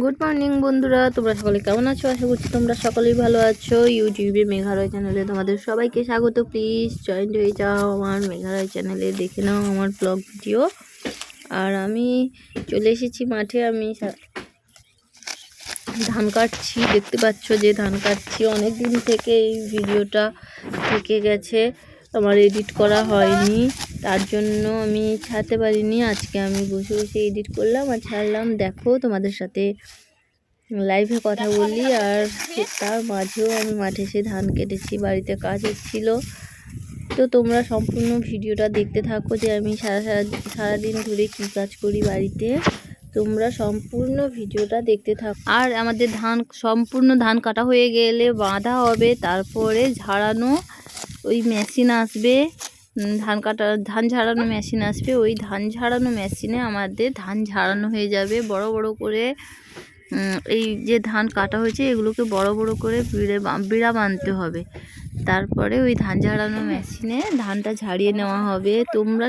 Good morning বন্ধুরা। তোমরা সকলে কেমন আছো? আশা করছি তোমরা সকলেই ভালো আছো। ইউটিউবে মেঘালয় চ্যানেলে তোমাদের সবাইকে স্বাগত। প্লিজ জয়েন্ট হয়ে যাও আমার মেঘালয় চ্যানেলে দেখে নাও আমার ব্লগ ভিডিও আর আমি চলে এসেছি মাঠে। আমি ধান কাটছি। দেখতে পাচ্ছ যে ধান কাটছি। অনেক দিন থেকে এই ভিডিওটা থেকে গেছে। আমার এডিট করা হয়নি। তার জন্য আমি ছাড়তে পারিনি। আজকে আমি বসে বসে এডিট করলাম আর ছাড়লাম। দেখো তোমাদের সাথে লাইভে কথা বলি আর তার মাঝেও আমি মাঠে এসে ধান কেটেছি, বাড়িতে কাজ হচ্ছিল। তো তোমরা সম্পূর্ণ ভিডিওটা দেখতে থাকো যে আমি সারা সারা সারাদিন ধরে কী কাজ করি বাড়িতে। তোমরা সম্পূর্ণ ভিডিওটা দেখতে থাকো। আর আমাদের ধান, সম্পূর্ণ ধান কাটা হয়ে গেলে বাঁধা হবে, তারপরে ঝাড়ানো ওই মেশিন আসবে ধান কাটা, ধান ঝাড়ানো মেশিন আসবে, ওই ধান ঝাড়ানো মেশিনে আমাদের ধান ঝাড়ানো হয়ে যাবে। বড় বড় করে এই যে ধান কাটা হয়েছে, এগুলোকে বড় বড় করে বিড়ে বিড়া বাঁধতে হবে। তারপরে ওই ধান ঝাড়ানো মেশিনে ধানটা ঝাড়িয়ে নেওয়া হবে। তোমরা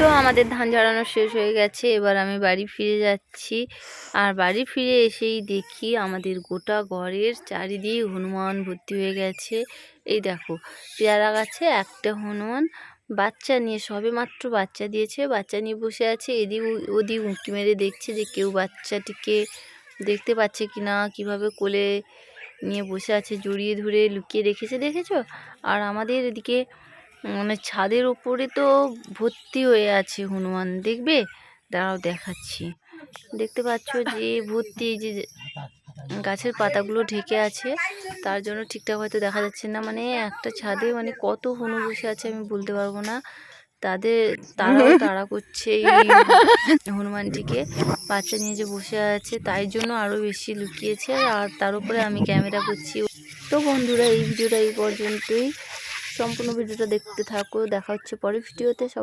তো আমাদের ধান ঝাড়ানো শেষ হয়ে গেছে, এবার আমি বাড়ি ফিরে যাচ্ছি। আর বাড়ি ফিরে এসেই দেখি আমাদের গোটা ঘরের চারিদিক হনুমান ভর্তি হয়ে গেছে। এই দেখো, পেয়ারা গাছে একটা হনুমান, বাচ্চা নিয়ে সবে মাত্র বাচ্চা দিয়েছে, বাচ্চা নিয়ে বসে আছে, এদিক ওদিক উঁকি মেরে দেখছে যে কেউ বাচ্চাটিকে দেখতে পাচ্ছে কি না কীভাবে কোলে নিয়ে বসে আছে, জড়িয়ে ধরে লুকিয়ে রেখেছে, দেখেছ? আর আমাদের এদিকে মানে ছাদের ওপরে তো ভর্তি হয়ে আছে হনুমান, দেখবে? দাঁড়াও দেখাচ্ছি। দেখতে পাচ্ছ যে ভর্তি যে গাছের পাতাগুলো ঢেকে আছে, তার জন্য ঠিকঠাক হয়তো দেখা যাচ্ছে না। মানে একটা ছাদে মানে কত হনু বসে আছে আমি বলতে পারব না। তাদের তারাও তাড়া করছে এই হনুমানটিকে। বাচ্চা নিয়ে যে বসে আছে, তাই জন্য আরও বেশি লুকিয়েছে। আর তার উপরে আমি ক্যামেরা করছি। তো বন্ধুরা, এই ভিডিওটা এই পর্যন্তই। সম্পূর্ণ ভিডিওটা দেখতে থাকো। দেখা হচ্ছে পরের ভিডিওতে। সব